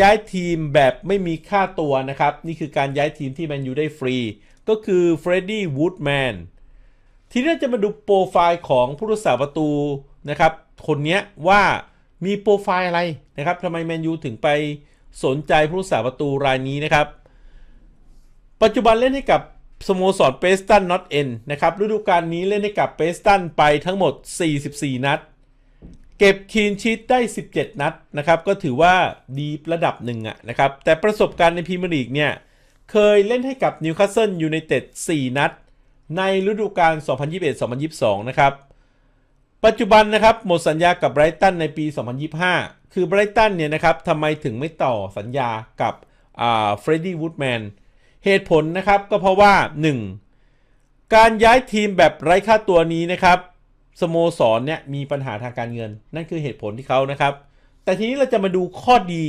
ย้ายทีมแบบไม่มีค่าตัวนะครับ นี่คือการย้ายทีมที่แมนยูได้ฟรี ก็คือเฟรดดี้วูดแมนทีนี้เราจะมาดูโปรไฟล์ของผู้รักษาประตูนะครับ คนนี้ว่ามีโปรไฟล์อะไรนะครับทำไมแมนยูถึงไปสนใจผู้รักษาประตูรายนี้นะครับ ปัจจุบันเล่นให้กับสโมสรเปสตันนอตเอ็นนะครับฤดูกาลนี้เล่นให้กับเปสตันไปทั้งหมด 44 นัด เก็บคีนชีตได้ 17 นัดนะครับ ก็ถือว่าดีระดับหนึ่งอะนะครับ แต่ประสบการณ์ในพรีเมียร์ลีกเนี่ย เคยเล่นให้กับนิวคาสเซิลยูไนเต็ด4 นัด ในฤดูกาล 2021-2022 นะครับ ปัจจุบันนะครับหมดสัญญากับไบรตันในปี 2025 คือไบรตันเนี่ยนะครับทำไมถึงไม่ต่อสัญญากับเฟรดดี้วูดแมนเหตุผลนะครับก็เพราะว่า 1. การย้ายทีมแบบไร้ค่าตัวนี้นะครับ สโมสรเนี่ยมีปัญหาทางการเงิน นั่นคือเหตุผลที่เขานะครับ แต่ทีนี้เราจะมาดูข้อดี